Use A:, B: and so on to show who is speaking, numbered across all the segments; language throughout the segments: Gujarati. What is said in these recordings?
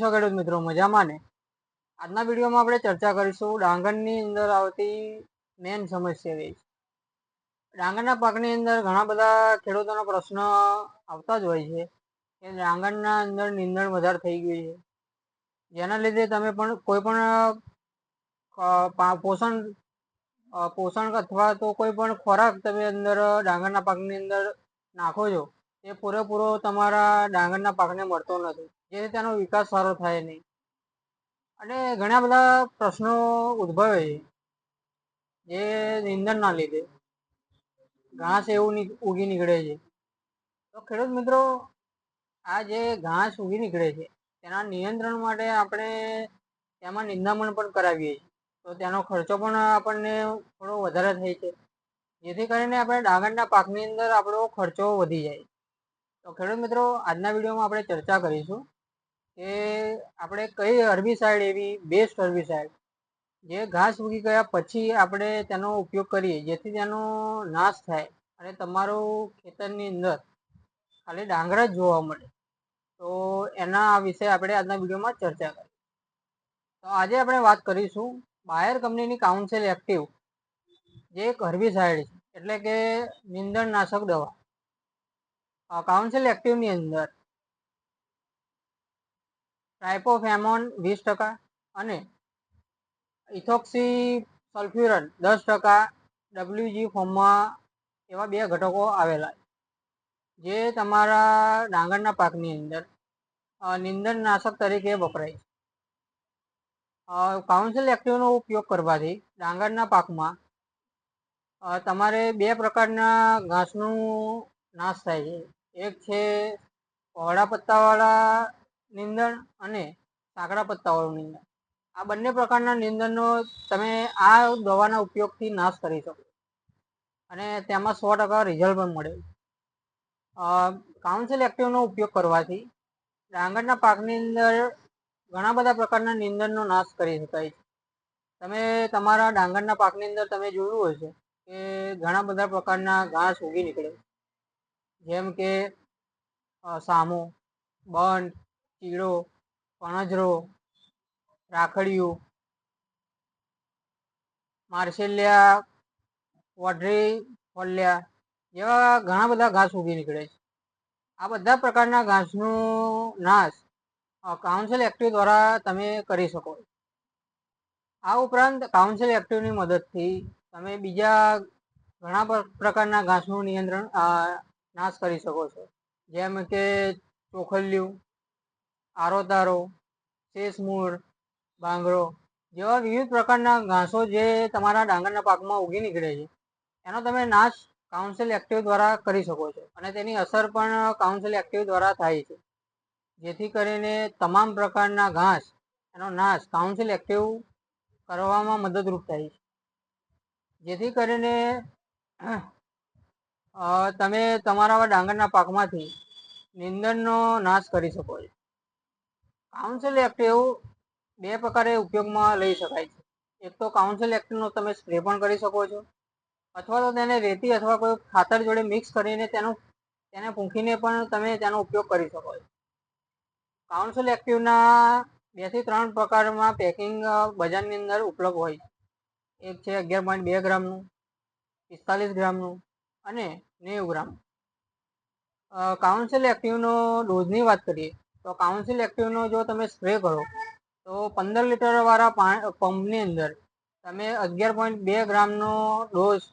A: છો ખેડૂત મિત્રો? મજામાં ને? આજના વિડીયોમાં આપણે ચર્ચા કરીશું ડાંગરની અંદર આવતી મેન સમસ્યા એ ડાંગરના પાકની અંદર ઘણા બધા ખેડૂતોનો પ્રશ્ન આવતા જ હોય છે કે ડાંગરના અંદર નીંદણ વધારે થઈ ગયું છે. જેના લીધે તમે પણ કોઈ પણ પોષણ પોષણ અથવા તો કોઈ પણ ખોરાક તમે અંદર ડાંગરના પાકની અંદર નાખો છો, એ પૂરેપૂરો તમારા ડાંગરના પાકને મળતો નથી. જેથી તેનો વિકાસ સારો થાય નહીં. અને ઘણા બધા પ્રશ્નો ઉદ્ભવે છે, જે નિંદણના લીધે. ઘાસ એવું ઉગી નીકળે છે. તો ખેડૂત મિત્રો, આ જે ઘાસ ઉગી નીકળે છે, તેના નિયંત્રણ માટે આપણે તેમાં નિંદામણ પણ કરાવીએ છીએ. તો તેનો ખર્ચો પણ આપણને થોડો વધારે થાય છે. જેથી કરીને આપણે ડાંગરના પાકની અંદર આપણો ખર્ચો વધી જાય. તો ખેડૂત મિત્રો, આજના વિડીયોમાં આપણે ચર્ચા કરીશું. કે આપણે કઈ હર્બિસાઇડ એવી બેસ્ટ હર્બિસાઇડ જે ઘાસ ઉગી ગયા પછી આપણે તેનો ઉપયોગ કરીએ, જેથી તેનો નાશ થાય અને તમારું ખેતરની અંદર ખાલી ડાંગર જ જોવા મળે. તો એના વિશે આપણે આજના વિડીયોમાં ચર્ચા કરી. તો આજે આપણે વાત કરીશું બાયર કંપનીની કાઉન્સિલ એક્ટિવ જે એક હર્બિસાઇડ છે, એટલે કે નિંદણનાશક દવા. કાઉન્સિલ એક્ટિવની અંદર ટ્રાઇપોફેમોન વીસ ટકા અને ઇથોક્સી સલ્ફ્યુરન દસ ટકા ડબલ્યુજી ફોર્મમાં એવા બે ઘટકો આવેલા જે તમારા ડાંગરના પાકની અંદર નિંદણનાશક તરીકે વપરાય છે. કાઉન્સિલ એક્ટિવનો ઉપયોગ કરવાથી ડાંગરના પાકમાં તમારે બે પ્રકારના ઘાસનું નાશ થાય છે. એક છે પહોળા પત્તાવાળા નીંદણ અને સાંકડા પત્તાવાળું નીંદણ. આ બંને પ્રકારના નીંદણનો તમે આ દવાના ઉપયોગથી નાશ કરી શકો. અને તેમાં સો ટકા રિઝલ્ટ પણ મળે. કાઉન્સિલ એક્ટિવનો ઉપયોગ કરવાથી ડાંગરના પાકની અંદર ઘણા બધા પ્રકારના નીંદણનો નાશ કરી શકાય છે. તમે તમારા ડાંગરના પાકની અંદર તમે જોયું હશે કે ઘણા બધા પ્રકારના ઘાસ ઉગી નીકળે. જેમ કે સામો બંધ ચીડો પણજરો રાખડિયું, માર્શેલિયા વઢરી ફોલિયા જેવા ઘણા બધા ઘાસ ઊગી નીકળે છે. આ બધા પ્રકારના ઘાસનું નાશ કાઉન્સિલ એક્ટિવ દ્વારા તમે કરી શકો આ ઉપરાંત કાઉન્સિલ એક્ટિવની મદદથી તમે બીજા ઘણા પ્રકારના ઘાસનું નિયંત્રણ નાશ કરી શકો છો. જેમ કે ચોખલિયું આરોતારો શેષમૂળ બાંગરો જેવા વિવિધ પ્રકારના ઘાસો જે તમારા ડાંગરના પાકમાં ઉગી નીકળે છે. એનો તમે નાશ કાઉન્સિલ એક્ટિવ દ્વારા કરી શકો છો અને તેની અસર પણ કાઉન્સિલ એક્ટિવ દ્વારા થાય છે. જેથી કરીને તમામ પ્રકારના ઘાસ એનો નાશ કાઉન્સિલ એક્ટિવ કરવામાં મદદરૂપ થાય છે. જેથી કરીને તમે તમારા ડાંગરના પાકમાંથી નિંદણનો નાશ કરી શકો છો. કાઉન્સિલ એક્ટિવ બે પ્રકારે ઉપયોગમાં લઈ શકાય છે. એક તો કાઉન્સિલ એક્ટિવનો તમે સ્પ્રે પણ કરી શકો છો, અથવા તો તેને રેતી અથવા કોઈ ખાતર જોડે મિક્સ કરીને તેનું, તેને પૂંખીને પણ તમે તેનો ઉપયોગ કરી શકો છો. કાઉન્સિલ એક્ટિવના બેથી ત્રણ પ્રકારમાં પેકિંગ બજારની અંદર ઉપલબ્ધ હોય છે. એક છે અગિયાર પોઈન્ટ બે ગ્રામનું, પિસ્તાલીસ ગ્રામનું અને નેવું ગ્રામ. કાઉન્સિલ એક્ટિવનો ડોઝની વાત કરીએ તો કાઉન્સિલ એક્ટિવનો જો તમે સ્પ્રે કરો, તો પંદર લીટરવાળા પંપની અંદર તમે અગિયાર પોઈન્ટ બે ગ્રામનો ડોઝ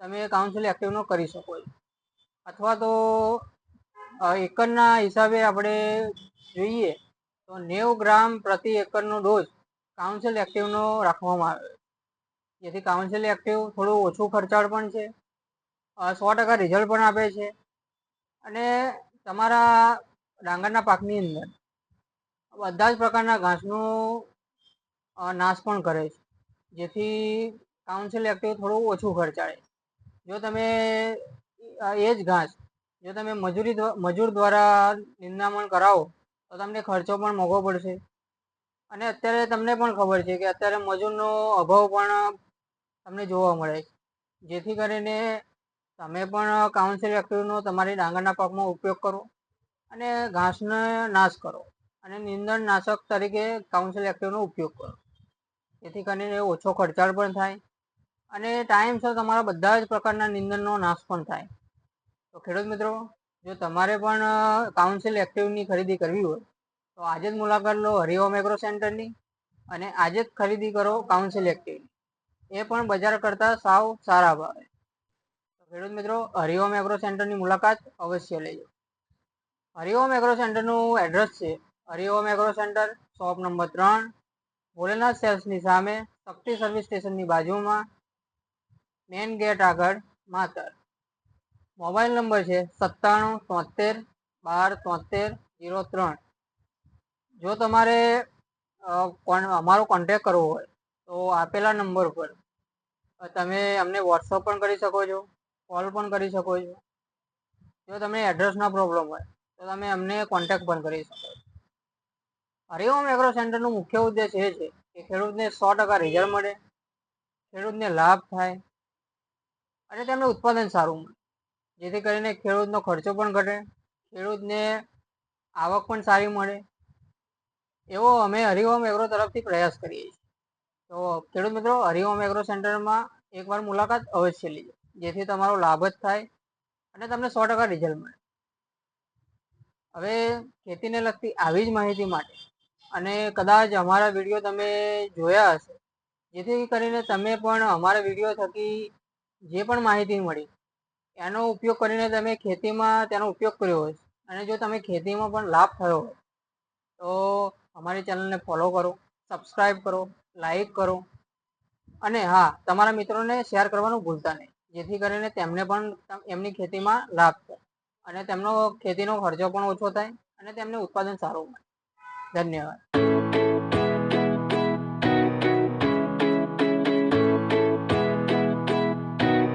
A: તમે કાઉન્સિલ એક્ટિવનો કરી શકો અથવા તો એકરના હિસાબે આપણે જોઈએ તો નેવું ગ્રામ પ્રતિ એકરનો ડોઝ કાઉન્સિલ એક્ટિવનો રાખવામાં આવે. જેથી કાઉન્સિલ એક્ટિવ થોડું ઓછું ખર્ચાળ પણ છે સો ટકા રિઝલ્ટ પણ આપે છે. અને તમારા ડાંગરના પાકની અંદર. બધા જ પ્રકારના ઘાસનું નાશ પણ કરે છે. જેથી કાઉન્સિલ એક્ટિવ થોડું ઓછું ખર્ચાળે જો તમે એ જ ઘાસ, જો તમે મજૂરી મજૂર દ્વારા નિંદામણ કરાવો, તો તમને ખર્ચો પણ મોંઘો પડશે. અને અત્યારે તમને પણ ખબર છે કે અત્યારે મજૂરનો અભાવ પણ તમને જોવા મળે છે. જેથી કરીને તમે પણ કાઉન્સિલ એક્ટિવનો તમારી ડાંગરના પાકમાં ઉપયોગ કરો. અને ઘાસને નાશ કરો અને નીંદણનાશક તરીકે કાઉન્સિલ એક્ટિવનો ઉપયોગ કરો. જેથી કરીને ઓછો ખર્ચાળ પણ થાય અને ટાઈમસર તમારા બધા જ પ્રકારના નીંદણનો નાશ પણ થાય. તો ખેડૂત મિત્રો, જો તમારે પણ કાઉન્સિલ એક્ટિવની ખરીદી કરવી હોય, તો આજે જ મુલાકાત લો હરિઓમ એગ્રો સેન્ટરની અને આજે જ ખરીદી કરો કાઉન્સિલ એક્ટિવની એ પણ બજાર કરતાં સાવ સારા ભાવે. ખેડૂત મિત્રો હરિઓમ એગ્રો સેન્ટરની મુલાકાત અવશ્ય લેજો. હરિઓમ એગ્રો સેન્ટરનું એડ્રેસ છે. Hariom agro centre shop number ત્રણ, ભોલેનાથ સેલ્સની સામે, શક્તિ સર્વિસ સ્ટેશનની બાજુમાં મેઇન ગેટ આગળ, માતર. મોબાઈલ નંબર છે સત્તાણું, તોતેર, બાર, તોતેર જીરો ત્રણ. જો તમારે અમારો કોન્ટેક કરવો હોય, તો આપેલા નંબર પર તમે અમને વોટ્સઅપ પણ કરી શકો છો કોલ પણ કરી શકો છો. જો તમને એડ્રેસના પ્રોબ્લેમ હોય તો તમે અમને કોન્ટેક્ટ પણ કરી શકો હરિઓમ એગ્રો સેન્ટરનો મુખ્ય ઉદ્દેશ એ છે કે ખેડૂતને સો ટકા રિઝલ્ટ મળે, ખેડૂતને લાભ થાય અને તેમને ઉત્પાદન સારું મળે. જેથી કરીને ખેડૂતનો ખર્ચો પણ ઘટે, ખેડૂતને આવક પણ સારી મળે. એવો અમે હરિઓમ એગ્રો તરફથી પ્રયાસ કરીએ છીએ. તો ખેડૂત મિત્રો, હરિઓમ એગ્રો સેન્ટરમાં એકવાર મુલાકાત અવશ્ય લીજો. જેથી તમારો લાભ જ થાય અને તમને સો ટકા રિઝલ્ટ મળે. હવે ખેતીને લગતી આવી જ માહિતી માટે. અને કદાચ અમારા વીડિયો તમે જોયા હશે. જેથી કરીને તમે પણ અમારા વીડિયો થકી જે પણ માહિતી મળી, એનો ઉપયોગ કરીને તમે ખેતીમાં તેનો ઉપયોગ કર્યો હોય. અને જો તમે ખેતીમાં પણ લાભ થયો હોય, તો અમારી ચેનલને ફોલો કરો સબસ્ક્રાઈબ કરો, લાઈક કરો. અને હા, તમારા મિત્રોને શેર કરવાનું ભૂલતા નહીં. જેથી કરીને તેમને પણ એમની ખેતીમાં લાભ થાય. અને તેમનો ખેતીનો ખર્ચો પણ ઓછો થાય અને તેમને ઉત્પાદન સારું મળે. ધન્યવાદ.